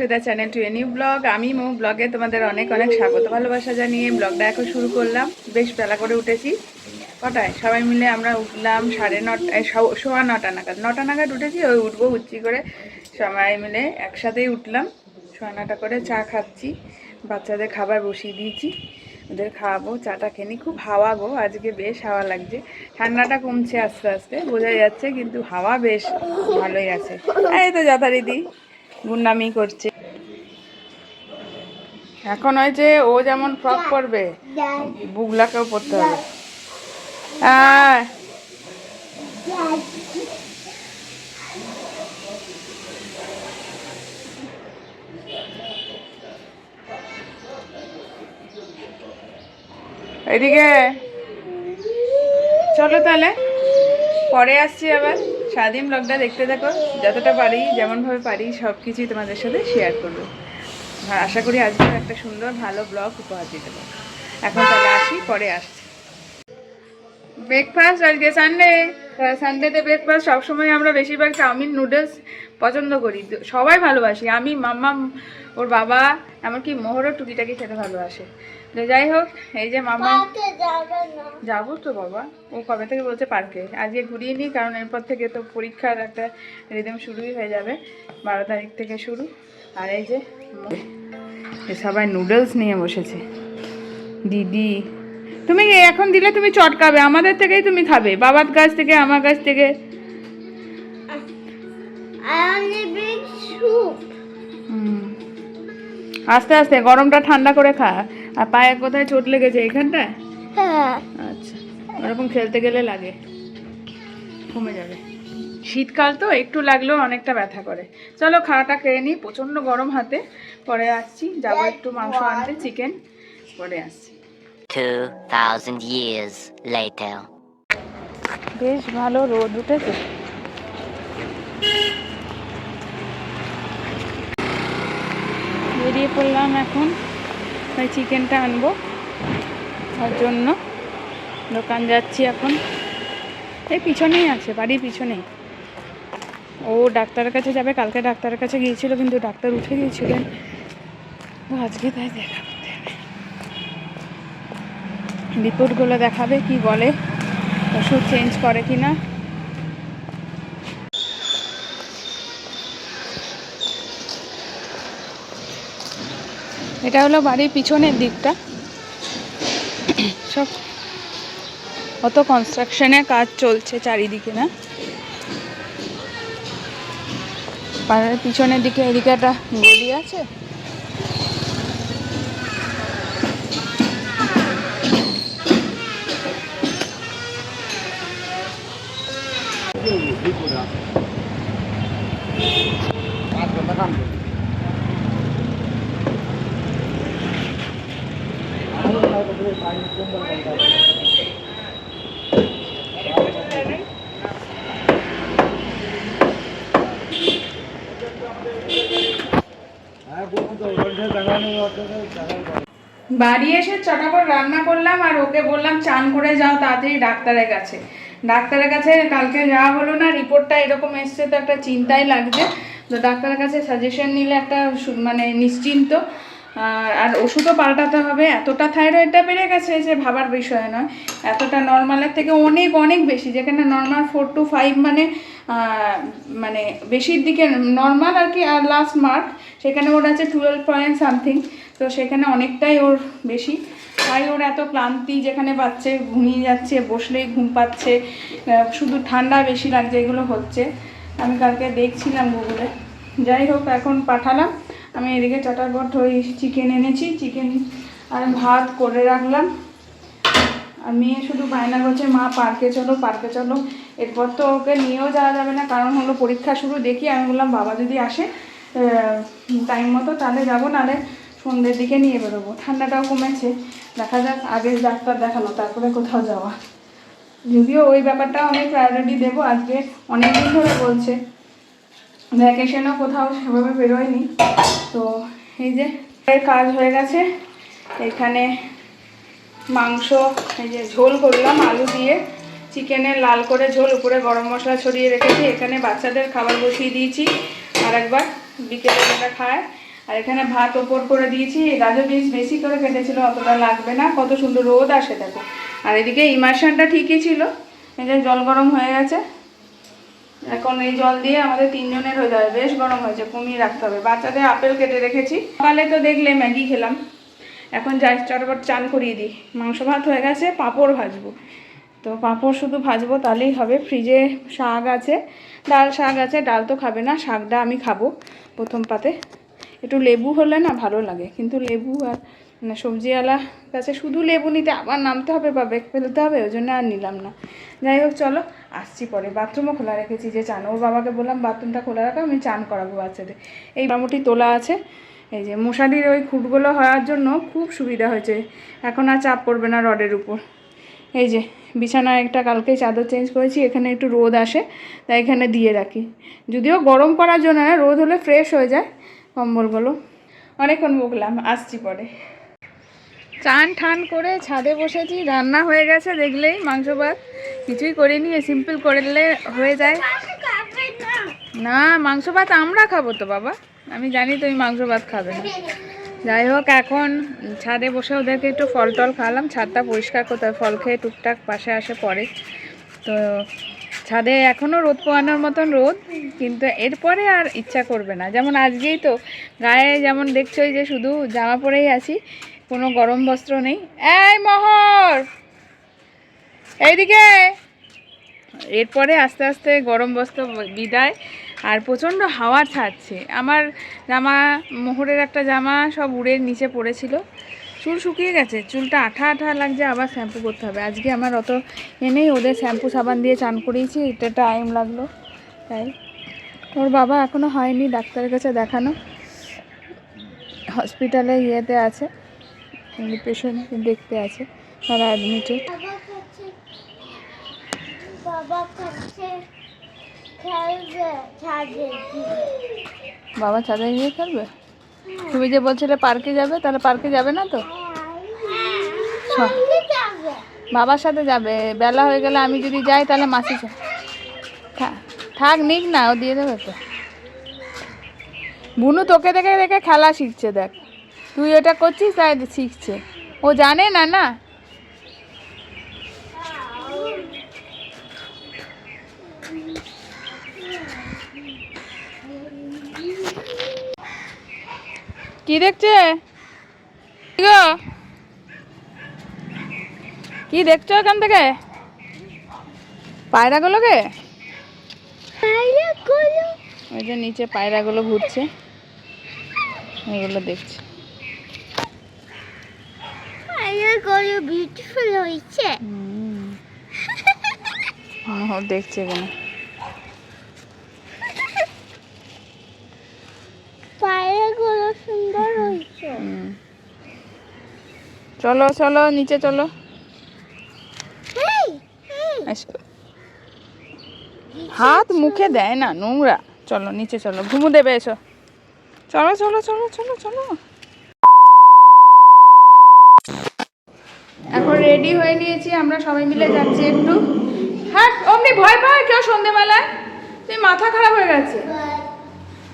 To the channel to a new blog আমি মো ব্লগে তোমাদের অনেক অনেক স্বাগত, ভালোবাসা জানিয়ে ব্লগটা এখন শুরু করলাম। বেশ বেলা করে উঠেছি। কটায়? সবাই মিলে আমরা উঠলাম সাড়ে নটায় সোয়া নটা নাগাদ। নটা নাগাদ উঠেছি, ওই উঠবো উচ্চি করে সবাই মিলে একসাথেই উঠলাম। সোয়া নটা করে চা খাচ্ছি, বাচ্চাদের খাবার বসিয়ে দিয়েছি। ওদের খাওয়াবো, চাটা খেনি খুব হাওয়া গো, আজকে বেশ হাওয়া লাগছে। ঠান্ডাটা কমছে আস্তে আস্তে, বোঝা যাচ্ছে, কিন্তু হাওয়া বেশ ভালোই আছে। এই তো যথারীতি, গুন্ডামি করছে। এখন হয়েছে ও যেমন ফ্রক পরবে বুগলাকেও পরতে হবে। আয়। এদিকে চলো তাহলে পরে আসছি আবার। স্বাধীন ব্লগটা দেখতে থাকো। যতটা পারি যেমনভাবে পারি সব কিছুই তোমাদের সাথে শেয়ার করব। আশা করি আজকেও একটা সুন্দর ভালো ব্লগ উপহার দিতে পারব। এখন তাহলে আসি পরে আসছি। ব্রেকফাস্ট আজকে সানডে সানডেতে ব্রেকফাস্ট সবসময় আমরা বেশিরভাগ চাউমিন নুডলস পছন্দ করি। সবাই ভালোবাসি। আমি মাম্মা ওর বাবা এমনকি মোহরও টুকিটাকি খেতে ভালোবাসে। তো যাই হোক এই যে মামা যাব তো বাবা। ও কবে থেকে বলছে পার্কে? আজকে ঘুরিয়ে নিই কারণ এরপর থেকে তো পরীক্ষার একটা রিদম শুরুই হয়ে যাবে। বারো তারিখ থেকে শুরু। আর এই যে সবাই নুডলস নিয়ে বসেছে। দিদি তুমি এখন দিলে তুমি চটকাবে? আমাদের থেকেই তুমি খাবে। বাবার কাছ থেকে আমার কাছ থেকে। আস্তে আস্তে গরমটা ঠান্ডা করে খা। আর পায়ে কোথায় চোট লেগেছে? এখানটায়? আচ্ছা ওরকম খেলতে গেলে লাগে। কমে যাবে। শীতকাল তো একটু লাগলেও অনেকটা ব্যথা করে। চলো খাওয়াটা খেয়ে নিই প্রচণ্ড গরম হাতে। পরে আসছি যাব একটু মাংস আনতে চিকেন। পরে আসছি। 2,000 years বেশ ভালো রোদ উঠেছে। বেরিয়ে পড়লাম এখন তাই চিকেনটা আনব। তার জন্য দোকান যাচ্ছি এখন। এই পিছনেই আছে বাড়ির পিছনেই। ও ডাক্তারের কাছে যাবে, কালকে ডাক্তারের কাছে গিয়েছিল, কিন্তু ডাক্তার উঠে গিয়েছিলেন। আজকে তাই দেখা করতে রিপোর্টগুলো দেখাবে, কি বলে, ওষুধ চেঞ্জ করে কি না এটা হলো বাড়ির পিছনের দিকটা। সব, অত কনস্ট্রাকশনের কাজ চলছে চারিদিকে না। পাড়ার পিছনের দিকে এদিকে একটা গলি আছে। বাড়ি এসে চটাপট রান্না করলাম আর ওকে বললাম, চান করে যাও, তাড়াতাড়ি ডাক্তারের কাছে। ডাক্তারের কাছে কালকে যাওয়া হলো না, রিপোর্টটা এরকম এসছে, তো একটা চিন্তাই লাগছে। তো ডাক্তারের কাছে সাজেশন নিলে একটা মানে নিশ্চিন্ত। আর- ওষুধও পাল্টাতে হবে। এতটা থাইরয়েডটা বেড়ে গেছে যে ভাবার বিষয় নয়। এতটা নর্মালের থেকে অনেক অনেক বেশি। যেখানে নর্মাল ফোর টু ফাইভ মানে মানে বেশির দিকে নর্মাল আর কি, আর লাস্ট মার্ক সেখানে ওর আছে টুয়েলভ পয়েন্ট সামথিং তো সেখানে অনেকটাই ওর বেশি। তাই ওর এত ক্লান্তি যেখানে পাচ্ছে, ঘুমিয়ে যাচ্ছে, বসলেই ঘুম পাচ্ছে শুধু ঠান্ডা বেশি লাগছে এগুলো হচ্ছে। আমি কালকে দেখছিলাম গুগলে। যাই হোক, এখন পাঠালাম। আমি এদিকে চটাপট ওই চিকেন এনেছি চিকেন আর ভাত করে রাখলাম। আর মেয়ে শুধু বায়না করছে, মা পার্কে চলো পার্কে চলো। এরপর তো ওকে নিয়েও যাওয়া যাবে না, কারণ হলো পরীক্ষা শুরু, দেখি। আমি বললাম, বাবা যদি আসে টাইম মতো তাহলে যাব, নাহলে সন্ধ্যের দিকে নিয়ে বেরোবো। ঠান্ডাটাও কমেছে। দেখা যাক, আগে ডাক্তার দেখানো তারপরে কোথাও যাওয়া। যদিও ওই ব্যাপারটাও আমি প্রায়োরিটি দেবো। আজকে অনেক দিন ধরে বলছে ভ্যাকেশনও কোথাও সেভাবে বেরোয়নি। তো এই যে কাজ হয়ে গেছে। এখানে মাংস, এই যে ঝোল করলাম, আলু দিয়ে। চিকেনের লাল করে ঝোল, উপরে গরম মশলা ছড়িয়ে রেখেছি। এখানে বাচ্চাদের খাবার বসিয়ে দিয়েছি। আর একবার বিকেলে যেটা খায় আর এখানে ভাত ওপর করে দিয়েছি। গাজর পিস বেশি করে কেটেছিল, অতটা লাগবে না। কত সুন্দর রোদ আসে দেখো। আর এদিকে ইমার্শনটা ঠিকই ছিল। এই যে জল গরম হয়ে গেছে। এখন এই জল দিয়ে আমাদের তিনজনের হয়ে যাবে। বেশ গরম হয়েছে, কমিয়ে রাখতে হবে। বাচ্চাদের আপেল কেটে রেখেছি। সকালে তো দেখলে ম্যাগি খেলাম। এখন যাই, চটপট চান করিয়ে দিই। মাংস ভাত হয়ে গেছে, পাঁপড় ভাজবো। তো পাঁপড় শুধু ভাজবো, তাহলেই হবে। ফ্রিজে শাক আছে, ডাল শাক আছে, ডাল তো খাবে না, শাকটা আমি খাব প্রথম পাতে। একটু লেবু হলে না ভালো লাগে। কিন্তু লেবু আর মানে সবজিওয়ালা কাছে শুধু লেবু নিতে আবার নামতে হবে বা বেগ ফেলতে হবে, ওই জন্য আর নিলাম না। যাই হোক, চলো, আসছি পরে। বাথরুমও খোলা রেখেছি যে চান, ও বাবাকে বললাম, বাথরুমটা খোলা রাখা, আমি চান করাবো বাচ্চাদের। এই মোটামুটি তোলা আছে। এই যে মশারির ওই খুঁটগুলো হওয়ার জন্য খুব সুবিধা হয়েছে। এখন আর চাপ পড়বে না রডের উপর। এই যে, বিছানায় একটা কালকে চাদর চেঞ্জ করেছি, এখানে একটু রোদ আসে, তাই এখানে দিয়ে রাখি। যদিও গরম করার জন্য না, রোদ হলে ফ্রেশ হয়ে যায়। কম্বলগুলো। অনেকক্ষণ বকলাম, আসছি পরে। চান ঠান করে ছাদে বসেছি, রান্না হয়ে গেছে, দেখলেই মাংস ভাত। কিছুই করিনি সিম্পল করলে হয়ে যায়। না, মাংস ভাত আমরা খাব তো বাবা। আমি জানি তুমি মাংস ভাত খাবে না। যাই হোক, এখন ছাদে বসে ওদেরকে একটু ফল টল খাওয়ালাম। ছাদটা পরিষ্কার করতে হয় ফল খেয়ে টুকটাক পাশে আসে পরে। তো ছাদে এখনও রোদ পোয়ানোর মতন রোদ, কিন্তু এরপরে আর ইচ্ছা করবে না। যেমন আজকেই তো গায়ে যেমন দেখছোই যে শুধু জামা পরেই আছি, কোনো গরম বস্ত্র নেই। এই মহর! এইদিকে! এরপরে আস্তে আস্তে গরম বস্ত্র বিদায়, আর প্রচণ্ড হাওয়া ছাড়ছে। আমার জামা, মোহরের একটা জামা সব উড়ে নিচে পড়েছিল। চুল শুকিয়ে গেছে, চুলটা আঠা আঠা লাগছে, আবার শ্যাম্পু করতে হবে। আজকে আমার অত এনেই ওদের শ্যাম্পু সাবান দিয়ে চান করিয়েছি এটা টাইম লাগল, তাই। ওর বাবা এখনও হয়নি ডাক্তারের কাছে দেখানো হসপিটালে ইয়েতে আছে পেশেন্ট দেখতে আছে, তারা অ্যাডমিটেড বাবা ছাদে গিয়ে খেলবে? তুমি যে বলছিলে পার্কে যাবে তাহলে পার্কে যাবে না তো? সঙ্গে বাবার সাথে যাবে। বেলা হয়ে গেলে আমি যদি যাই তাহলে মাসি থাক নিক না ও দিয়ে দেবে তো। বুনু তোকে দেখে দেখে খেলা শিখছে দেখ। তুই এটা করছিস তাই শিখছে। ও জানে না না? কি দেখছে? কি গো? কি দেখছ এখান থেকে? পায়রাগুলোকে? পায়রাগুলো। ওই যে নিচে পায়রাগুলো ঘুরছে। এগুলো দেখছি। বিউটিফুল হয়েছে। হুম। দেখছে এখানে পায়রাগুলো সুন্দর হয়েছে। চলো চলো নিচে চলো। হাত মুখে দেয় না নোংরা। চলো নিচে চলো ঘুমু দেবে এসো। চলো চলো চলো চলো চলো। এখন রেডি হয়ে নিয়েছি আমরা সবাই মিলে যাচ্ছি একটু। হ্যাঁ অমনি ভয় পায় কেউ সন্ধেবেলায়? তুই মাথা খারাপ হয়ে গেছে।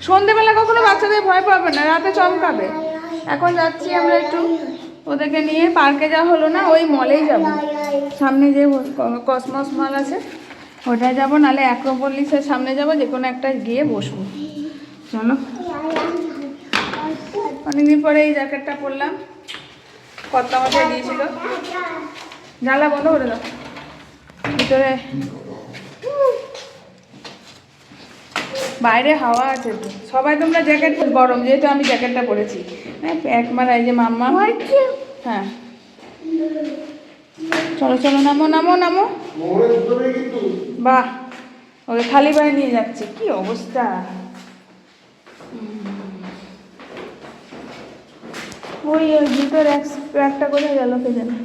সন্ধেবেলা কখনো বাচ্চাদের ভয় পাবে না, রাতে চমকাবে। এখন যাচ্ছি আমরা একটু ওদেরকে নিয়ে, পার্কে যাওয়া হলো না, ওই মলেই যাব। সামনে যে কসমস মল আছে, ওটায় যাব নাহলে অ্যাক্রোপলিসের সামনে যাব যে কোনো একটা গিয়ে বসবো। চলো। অনেকদিন পরে এই জ্যাকেটটা পরলাম। কর্তা মাথায় দিয়েছিল। জানলা বন্ধ করে দাও ভিতরে বাইরে হাওয়া আছে তো। সবাই তোমরা জ্যাকেট গরম যেহেতু আমি জ্যাকেটটা পরেছি। হ্যাঁ একবার এই যে মাম্মা। হ্যাঁ। চলো চলো নামো নামো নামো। বাহ ওকে খালি পায়ে নিয়ে যাচ্ছে। কি অবস্থা? ওই ওই জুতোর এক একটা করে গেল কে জানে।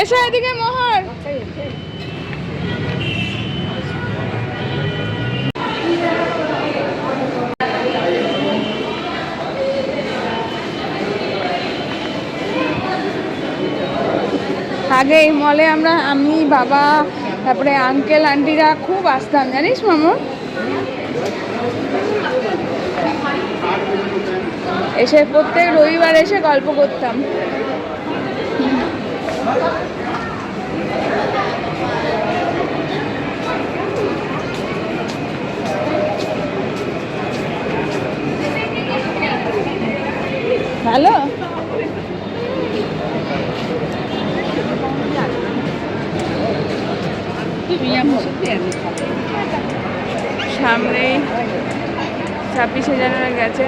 এসো এদিকে মোহর আগে এই মলে আমরা, আমি, বাবা, তারপরে আঙ্কেল আন্টিরা খুব আসতাম, জানিস, মামু? এসে প্রত্যেক রবিবার এসে গল্প করতাম। ভালো সামনেই ছাব্বিশে জানুয়ারি গেছে।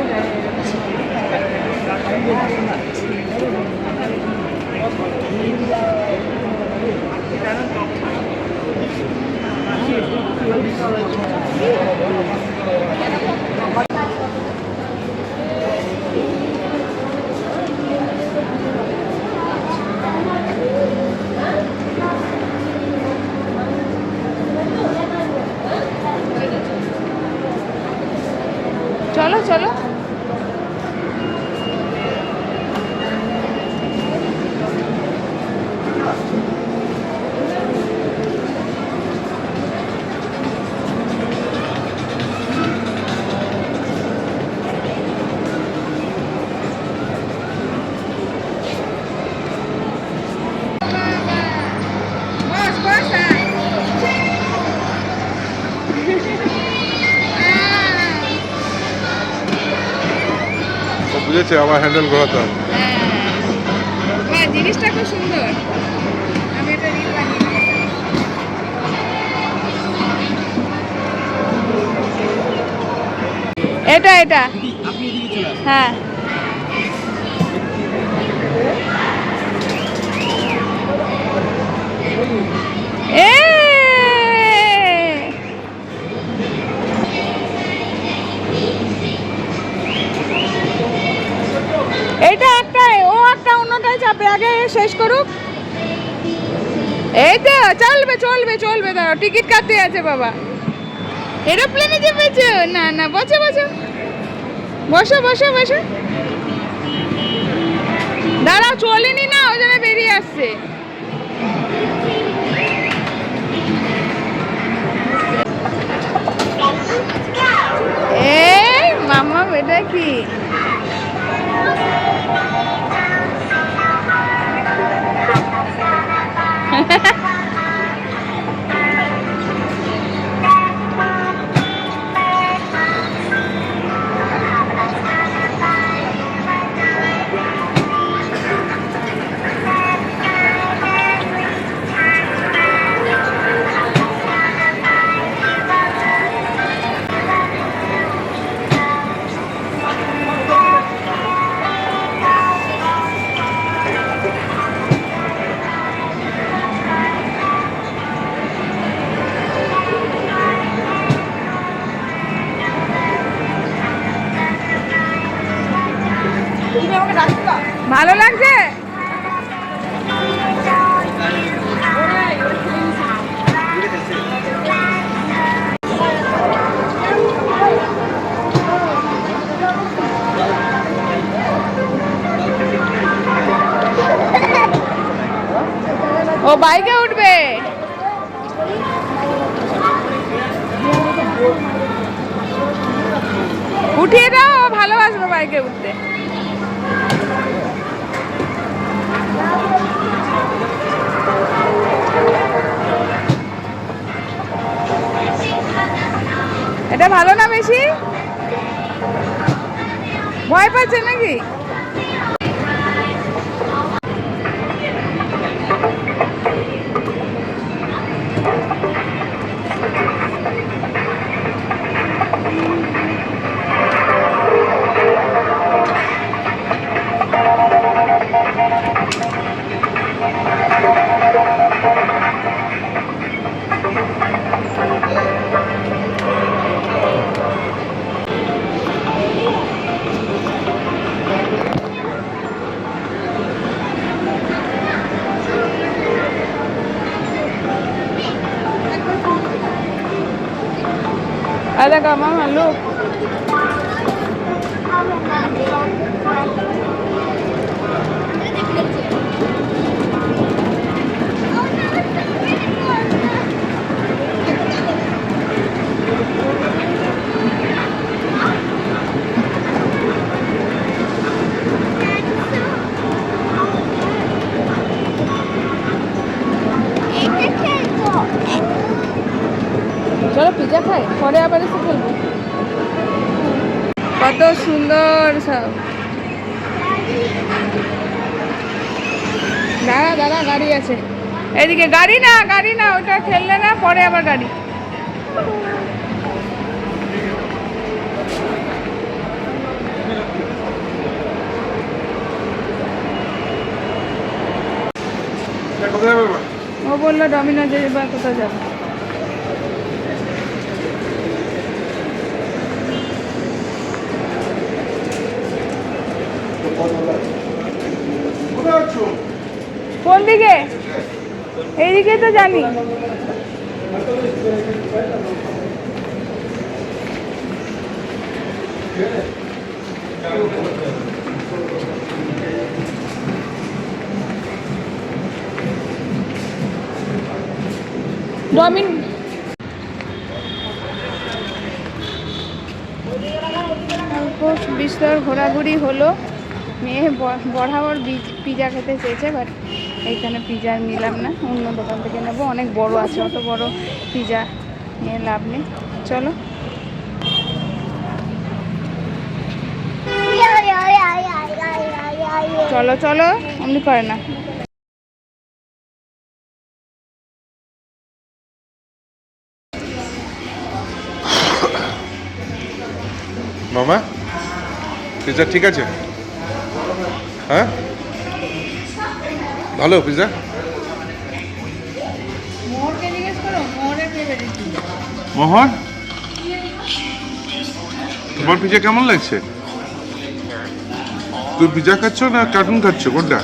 চলো চলো। বুঝেছে আবার হ্যান্ডেল ঘোরাতে হবে। হ্যাঁ। জিনিসটা খুব সুন্দর। আমি এটা রিল বানিয়ে এটা এটা। হ্যাঁ। এ এইটা একটাই ও একটা অন্যটাই চাপে আগে শেষ করুক। এই তো, চলবে চলবে চলবে, দাঁড়াও, টিকিট কাটতে আছে বাবা। এরোপ্লেনে চেপেছো? না না, বসে, বসো। বসো বসো বসো। দাঁড়াও, চলেনি না, ওই জন্য বেরিয়ে আসছে। এই মামা এটা কি? ভালো লাগছে? এটা ভালো না বেশি? ভয় পাচ্ছে নাকি? Ada ka mama, look. খাই পরে আবার এসে খেলব কত সুন্দর সব। দাঁড়া দাঁড়া গাড়ি আছে। এদিকে গাড়ি না গাড়ি না ওটা খেললে না পরে আবার গাড়ি। ও বলল ডমিনো যে বা কোথায় যাবে কোথায় আছো কোন দিকে? এইদিকে তো জানি। ডমিন বিস্তর ঘোরাঘুরি হলো। মেয়ে বরাবর পিজা খেতে চেয়েছে বাট এইখানে পিজা নিলাম না, অন্য দোকান থেকে নেব। অনেক বড় আছে, অত বড় পিজা নিয়ে লাভ নেই। চলো। চলো চলো, অমনি করে না। মামা পিজা ঠিক আছে? হ্যাঁ? ভালো পিজা? মোহন তোমার পিজা কেমন লাগছে? তুই পিজা খাচ্ছ না কার্টুন খাচ্ছ কোনটা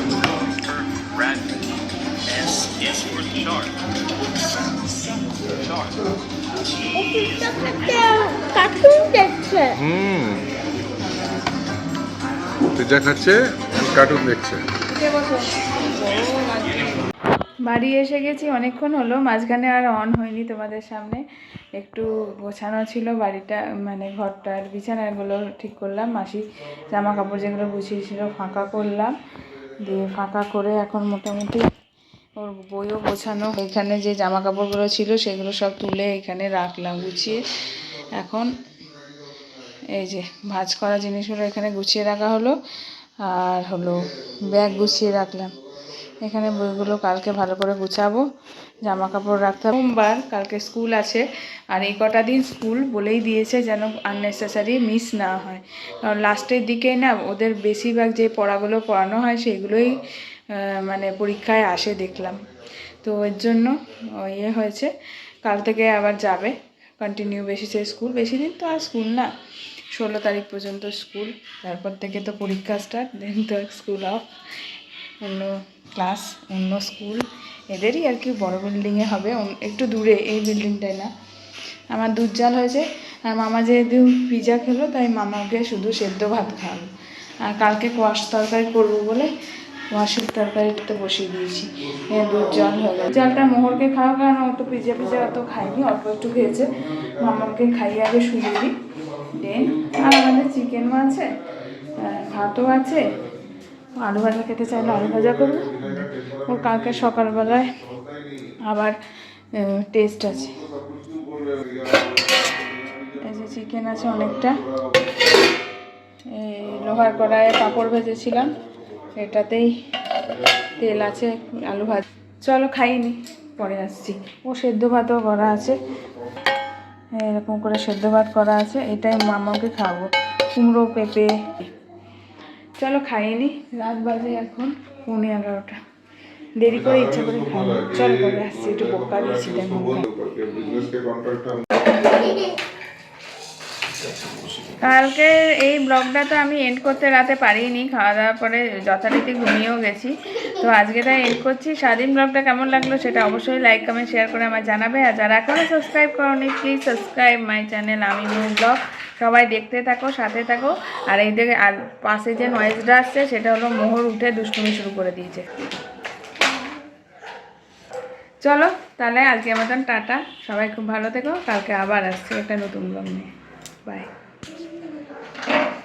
হুম। পিজা খাচ্ছে কার্টুন দেখছে। বাড়ি এসে গেছি, অনেকক্ষণ হলো, মাঝখানে আর অন হয়নি তোমাদের সামনে। একটু গোছানো ছিল বাড়িটা মানে ঘরটার বিছানাগুলো ঠিক করলাম মাসি জামা কাপড় যেগুলো গুছিয়েছিল ফাঁকা করলাম। দিয়ে ফাঁকা করে এখন মোটামুটি ওর বইও গোছানো। এখানে যে জামা কাপড়গুলো ছিল সেগুলো সব তুলে এখানে রাখলাম গুছিয়ে। এখন এই যে ভাঁজ করা জিনিসগুলো এখানে গুছিয়ে রাখা হলো, আর হলো ব্যাগ গুছিয়ে রাখলাম। এখানে বইগুলো কালকে ভালো করে গুছাবো জামা কাপড় রাখতে হবে। সোমবার কালকে স্কুল আছে, আর এই কটা দিন স্কুল বলেই দিয়েছে যেন আননেসেসারি মিস না হয়। কারণ লাস্টের দিকেই না ওদের বেশিরভাগ যে পড়াগুলো পড়ানো হয় সেগুলোই মানে পরীক্ষায় আসে দেখলাম। তো এর জন্য ইয়ে হয়েছে, কাল থেকে আবার যাবে কন্টিনিউ বেসিসে স্কুল। বেশি দিন তো আর স্কুল না, ষোলো তারিখ পর্যন্ত স্কুল, তারপর থেকে তো পরীক্ষা স্টার্ট দেন তো স্কুল অফ অন্য ক্লাস অন্য স্কুল এদেরই আর কি বড় বিল্ডিংয়ে হবে একটু দূরে এই বিল্ডিংটায় না। আমার দুধ হয়েছে, আর মামা যেহেতু পিজা খেলো, তাই মামাকে শুধু সেদ্ধ ভাত খাওয়াবো আর কালকে কোয়াশ তরকারি করব বলে কোয়াশের তরকারিটা বসিয়ে দিয়েছি। দুধ জল হয়ে গেছে। জলটা মোহরকে খাওয়া, কারণ ও তো পিজা পিজা অত খায়নি, অল্প একটু খেয়েছে। মামাকে খাইয়ে আগে শুয়ে দিই। দেন, আর আমাদের চিকেনও আছে ভাতও আছে। আলু ভাজা খেতে চাইলে আলু ভাজা করব। ওর কালকে সকালবেলায় আবার টেস্ট আছে। চিকেন আছে অনেকটা। এই লোহার কড়াইয়ে পাঁপড় ভেজেছিলাম। এটাতেই তেল আছে, আলু ভাজ, চলো খাইনি, পরে আসছি। ও সেদ্ধ ভাতও করা আছে। এরকম করে সেদ্ধ ভাত করা আছে। এটাই মামাকে খাব কুমড়ো, পেঁপে। চলো খাইনি রাত বাজে এখন, পৌনে এগারোটা। দেরি করে ইচ্ছা করে খাব চলো পরে আসছি, একটু বোকা দিয়েছি, তাই মন খারাপ। কালকে এই ব্লগটা তো আমি এন্ড করতে রাতে পারিনি, খাওয়া দাওয়ার পরে যথারীতি ঘুমিয়েও গেছি। তো আজকে তাই এন্ড করছি। স্বাধীন ব্লগটা কেমন লাগল সেটা অবশ্যই লাইক কমেন্ট শেয়ার করে আমার জানাবে। আর যারা এখনও সাবস্ক্রাইব করোনি প্লিজ সাবস্ক্রাইব মাই চ্যানেল আমি নিউ ব্লগ। সবাই দেখতে থাকো, সাথে থাকো। আর এই দিকে আর পাশে যে নয়েজটা আসছে, সেটা হলো মোহর উঠে দুষ্টুমি শুরু করে দিয়েছে। চলো, তাহলে আজকে মতন টাটা। সবাই খুব ভালো থেকো। কালকে আবার আসছি একটা নতুন ব্লগ নিয়ে। Bye Thank you.